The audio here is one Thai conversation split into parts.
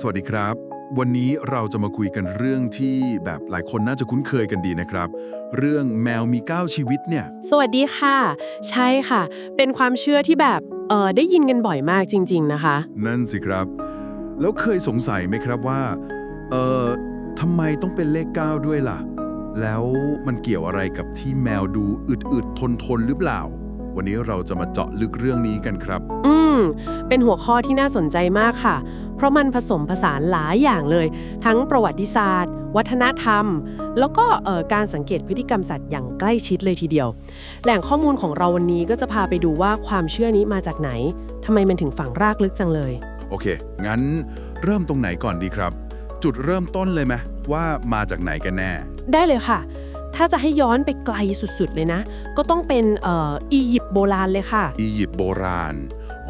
สวัสดีครับ วันนี้เราจะมาคุยกันเรื่องที่แบบหลายคนน่าจะคุ้นเคยกันดีนะครับ เรื่องแมวมี 9 ชีวิตเนี่ย สวัสดีค่ะ ใช่ค่ะ เป็นความเชื่อที่แบบเออได้ยินกันบ่อยมากจริง ๆ นะคะ นั่นสิครับ แล้วเคยสงสัยไหมครับว่าเอ่อทำไมต้องเป็นเลข 9 ด้วยล่ะ แล้วมันเกี่ยวอะไรกับที่แมวดูอึดๆทนๆหรือเปล่า วันนี้เราจะมาเจาะลึกเรื่องนี้กันครับ อืม เป็นหัวข้อที่น่าสนใจมากค่ะ เพราะมันผสมผสานหลายอย่างเลย ทั้งประวัติศาสตร์ วัฒนธรรม แล้วก็เอ่อการสังเกตพฤติกรรมสัตว์อย่างใกล้ชิดเลยทีเดียว แหล่งข้อมูลของเราวันนี้ก็จะพาไปดูว่าความเชื่อนี้มาจากไหนทำไมมันถึงฝังรากลึกจังเลย โอเค งั้นเริ่มตรงไหนก่อนดีครับ จุดเริ่มต้นเลยไหมว่ามาจากไหนกันแน่ ได้เลยค่ะถ้าจะให้ย้อนไปไกลสุดๆ เลยนะ ก็ต้องเป็นเอ่ออียิปต์โบราณเลยค่ะ อียิปต์โบราณ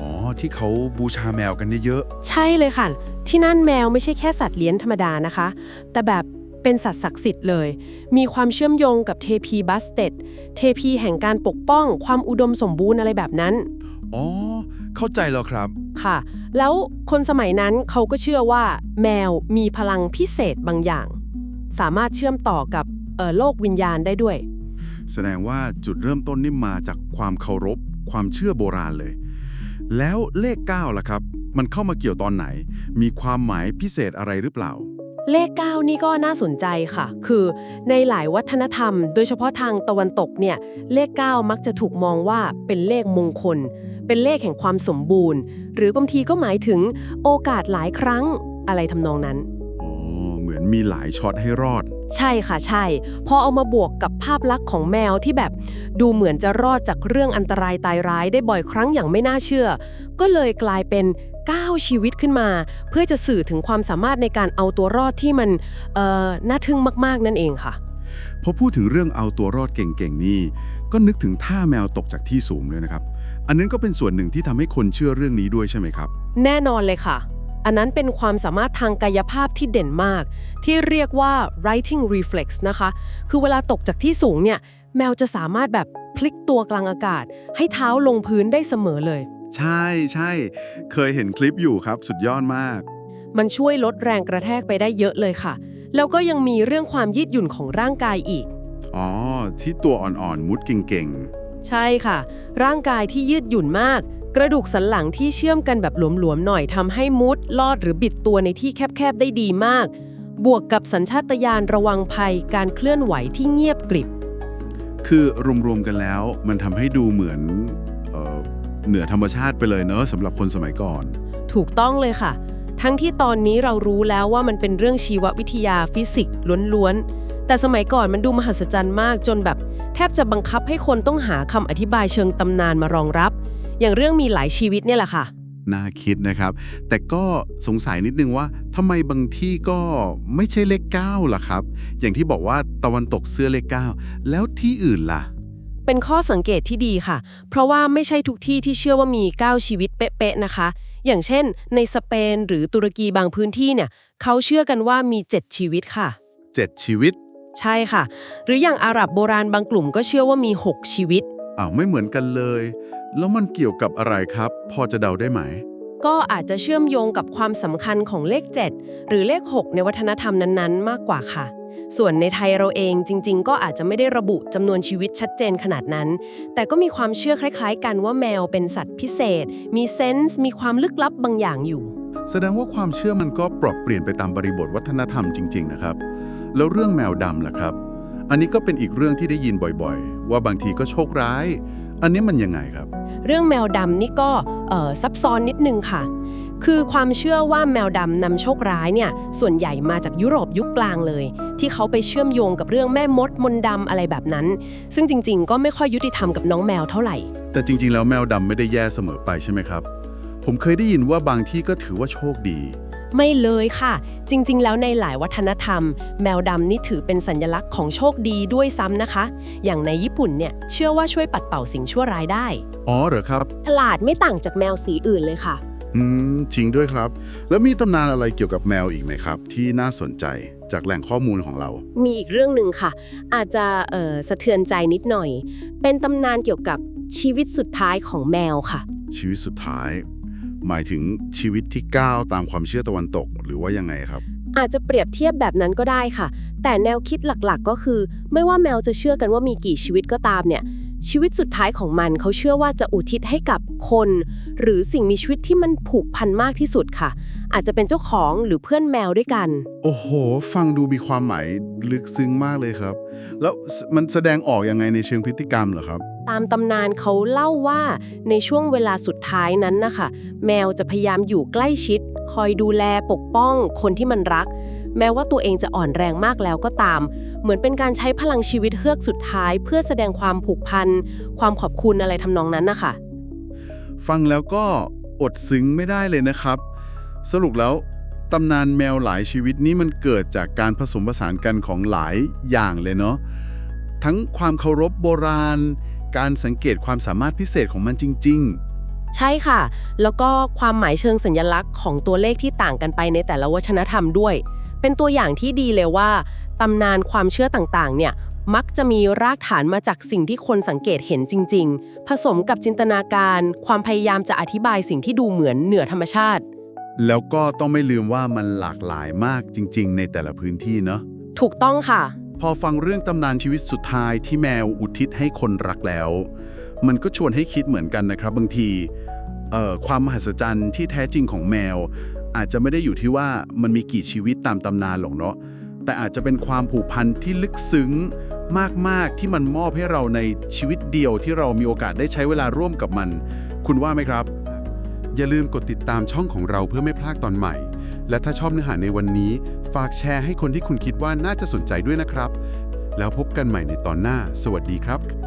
อ๋อ ที่เขาบูชาแมวกันเยอะใช่เลยค่ะ ที่นั่นแมวไม่ใช่แค่สัตว์เลี้ยงธรรมดานะคะ แต่แบบเป็นสัตว์ศักดิ์สิทธิ์เลย มีความเชื่อมโยงกับเทพีบัสเตดเทพีแห่งการปกป้อง ความอุดมสมบูรณ์อะไรแบบนั้น ๆ อ๋อ เข้าใจแล้วครับ ค่ะ แล้วคนสมัยนั้นเขาก็เชื่อว่า แมวมีพลังพิเศษบางอย่าง สามารถเชื่อมต่อกับเอ่อโลกวิญญาณได้ด้วย แสดงว่าจุดเริ่มต้นนี่มาจากความเคารพ ความเชื่อโบราณเลย แล้วเลข 9ล่ะครับ มันเข้ามาเกี่ยวตอนไหน มีความหมายพิเศษอะไรหรือเปล่า เลข 9 นี่ก็น่าสนใจค่ะ คือในหลายวัฒนธรรม โดยเฉพาะทางตะวันตกเนี่ย เลข 9 มักจะถูกมองว่าเป็นเลขมงคล เป็นเลขแห่งความสมบูรณ์ หรือบางทีก็หมายถึงโอกาสหลายครั้งอะไรทำนองนั้น อ๋อ เหมือนมีหลายช็อตให้รอด ใช่ค่ะใช่ พอเอามาบวกกับภาพลักษณ์ของแมวที่แบบ ดูเหมือนจะรอดจากเรื่องอันตรายตายร้ายได้บ่อยครั้งอย่างไม่น่าเชื่อ ก็เลยกลายเป็น9ชีวิตขึ้นมา เพื่อจะสื่อถึงความสามารถในการเอาตัวรอดที่มันเอ่อน่าทึ่งมากๆนั่นเองค่ะ พอพูดถึงเรื่องเอาตัวรอดเก่งๆนี่ ก็นึกถึงท่าแมวตกจากที่สูงเลยนะครับ อันนั้นก็เป็นส่วนหนึ่งที่ทำให้คนเชื่อเรื่องนี้ด้วยใช่ไหมครับ แน่นอนเลยค่ะ อันนั้นเป็นความสามารถทางกายภาพที่เด่นมาก ที่เรียกว่า writing reflex นะคะ คือเวลาตกจากที่สูงเนี่ย แมวจะสามารถแบบพลิกตัวกลางอากาศ ให้เท้าลงพื้นได้เสมอเลย ใช่ใช่ เคยเห็นคลิปอยู่ครับ สุดยอดมาก มันช่วยลดแรงกระแทกไปได้เยอะเลยค่ะ แล้วก็ยังมีเรื่องความยืดหยุ่นของร่างกายอีก อ๋อ ที่ตัวอ่อนๆมุดเก่งใช่ค่ะ ร่างกายที่ยืดหยุ่นมาก กระดูกสันหลังที่เชื่อมกันแบบหลวมๆหน่อยทำให้มุด ลอดหรือบิดตัวในที่แคบๆได้ดีมาก บวกกับสัญชาตญาณระวังภัยการเคลื่อนไหวที่เงียบกริบๆคือรวมๆกันแล้วมันทำให้ดูเหมือนเอ่อเหนือธรรมชาติไปเลยเนอะสำหรับคนสมัยก่อน ถูกต้องเลยค่ะ ทั้งที่ตอนนี้เรารู้แล้วว่ามันเป็นเรื่องชีววิทยาฟิสิกส์ล้วนๆ แต่สมัยก่อนมันดูมหัศจรรย์มากจนแบบ แทบจะบังคับให้คนต้องหาคำอธิบายเชิงตำนานมารองรับ อย่างเรื่องมีหลายชีวิตเนี่ยแหละค่ะ น่าคิดนะครับ แต่ก็สงสัยนิดนึงว่าทำไมบางที่ก็ไม่ใช่เลข9ล่ะครับ อย่างที่บอกว่าตะวันตกเสื้อเลข9แล้วที่อื่นล่ะ เป็นข้อสังเกตที่ดีค่ะ เพราะว่าไม่ใช่ทุกที่ที่เชื่อว่ามี 9 ชีวิตเป๊ะๆนะคะ อย่างเช่น ในสเปนหรือตุรกีบางพื้นที่เนี่ยเขาเชื่อกันว่ามี 7 ชีวิตค่ะ 7 ชีวิตใช่ค่ะ หรืออย่างอาหรับโบราณบางกลุ่มก็เชื่อว่ามี 6 ชีวิต อ้าวไม่เหมือนกันเลย แล้วมันเกี่ยวกับอะไรครับ พอจะเดาได้ไหม ก็อาจจะเชื่อมโยงกับความสำคัญของเลข 7 หรือเลข 6 ในวัฒนธรรมนั้นๆ มากกว่าค่ะ ส่วนในไทยเราเองจริง ๆ ก็อาจจะไม่ได้ระบุจำนวนชีวิตชัดเจนขนาดนั้น แต่ก็มีความเชื่อคล้าย ๆ กันว่าแมวเป็นสัตว์พิเศษ มีเซนส์มีความลึกลับบางอย่างอยู่ แสดงว่าความเชื่อมันก็ปรับเปลี่ยนไปตามบริบทวัฒนธรรมจริง ๆ นะครับ แล้วเรื่องแมวดำล่ะครับ อันนี้ก็เป็นอีกเรื่องที่ได้ยินบ่อยๆ ว่าบางทีก็โชคร้าย อันนี้มันยังไงครับ เรื่องแมวดำนี่ก็ซับซ้อนนิดนึงค่ะ คือความเชื่อว่าแมวดำนำโชคร้ายเนี่ยส่วนใหญ่มาจากยุโรปยุคกลางเลย ที่เขาไปเชื่อมโยงกับเรื่องแม่มดมนดำอะไรแบบนั้น ซึ่งจริง ๆ ก็ไม่ค่อยยุติธรรมกับน้องแมวเท่าไหร่ แต่จริง ๆ แล้วแมวดำไม่ได้แย่เสมอไปใช่ไหมครับ ผมเคยได้ยินว่าบางที่ก็ถือว่าโชคดี ไม่เลยค่ะ จริง ๆ แล้วในหลายวัฒนธรรม แมวดำนี่ถือเป็นสัญลักษณ์ของโชคดีด้วยซ้ำนะคะ อย่างในญี่ปุ่นเนี่ยเชื่อว่าช่วยปัดเป่าสิ่งชั่วร้ายได้ อ๋อเหรอครับ ฉลาดไม่ต่างจากแมวสีอื่นเลยค่ะ อืมจริงด้วยครับ แล้วมีตำนานอะไรเกี่ยวกับแมวอีกไหมครับ ที่น่าสนใจจากแหล่งข้อมูลของเรา มีอีกเรื่องหนึ่งค่ะ อาจจะเอ่อสะเทือนใจนิดหน่อย เป็นตำนานเกี่ยวกับชีวิตสุดท้ายของแมวค่ะ ชีวิตสุดท้าย หมายถึงชีวิตที่ก้าวตามความเชื่อตะวันตกหรือว่ายังไงครับ อาจจะเปรียบเทียบแบบนั้นก็ได้ค่ะ แต่แนวคิดหลักๆ ก็คือ ไม่ว่าแมวจะเชื่อกันว่ามีกี่ชีวิตก็ตามเนี่ย ชีวิตสุดท้ายของมันเขาเชื่อว่าจะอุทิศให้กับคน หรือสิ่งมีชีวิตที่มันผูกพันมากที่สุดค่ะ อาจจะเป็นเจ้าของหรือเพื่อนแมวด้วยกัน โอ้โห ฟังดูมีความหมายลึกซึ้งมากเลยครับ แล้วสมันแสดงออกยังไงในเชิงพฤติกรรมเหรอครับ ตามตำนานเขาเล่าว่าในช่วงเวลาสุดท้ายนั้นนะคะแมวจะพยายามอยู่ใกล้ชิด คอยดูแลปกป้องคนที่มันรัก แม้ว่าตัวเองจะอ่อนแรงมากแล้วก็ตาม เหมือนเป็นการใช้พลังชีวิตเฮือกสุดท้าย เพื่อแสดงความผูกพัน ความขอบคุณอะไรทำนองนั้นนะคะฟังแล้วก็อดซึ้งไม่ได้เลยนะครับ สรุปแล้วตำนานแมวหลายชีวิตนี้มันเกิดจากการผสมผสานกันของหลายอย่างเลยเนาะทั้งความเคารพโบราณ การสังเกตความสามารถพิเศษของมันจริง ใช่ค่ะ แล้วก็ความหมายเชิงสัญลักษณ์ของตัวเลขที่ต่างกันไปในแต่ละวัฒนธรรมด้วย เป็นตัวอย่างที่ดีเลยว่าตำนานความเชื่อต่างๆ เนี่ย มักจะมีรากฐานมาจากสิ่งที่คนสังเกตเห็นจริง ๆ ผสมกับจินตนาการ ความพยายามจะอธิบายสิ่งที่ดูเหมือนเหนือธรรมชาติ ๆ แล้วก็ต้องไม่ลืมว่ามันหลากหลายมากจริง ๆ ในแต่ละพื้นที่เนาะ ถูกต้องค่ะ พอฟังเรื่องตำนานชีวิตสุดท้ายที่แมวอุทิศให้คนรักแล้ว มันก็ชวนให้คิดเหมือนกันนะครับ บางทีเอ่อความมหัศจรรย์ที่แท้จริงของแมว อาจจะไม่ได้อยู่ที่ว่ามันมีกี่ชีวิตตามตำนานหรอกเนาะแต่อาจจะเป็นความผูกพันที่ลึกซึ้งมาก ๆ ที่มันมอบให้เราในชีวิตเดียวที่เรามีโอกาสได้ใช้เวลาร่วมกับมัน คุณว่าไหมครับ อย่าลืมกดติดตามช่องของเราเพื่อไม่พลาดตอนใหม่ และถ้าชอบเนื้อหาในวันนี้ ฝากแชร์ให้คนที่คุณคิดว่าน่าจะสนใจด้วยนะครับ แล้วพบกันใหม่ในตอนหน้า สวัสดีครับ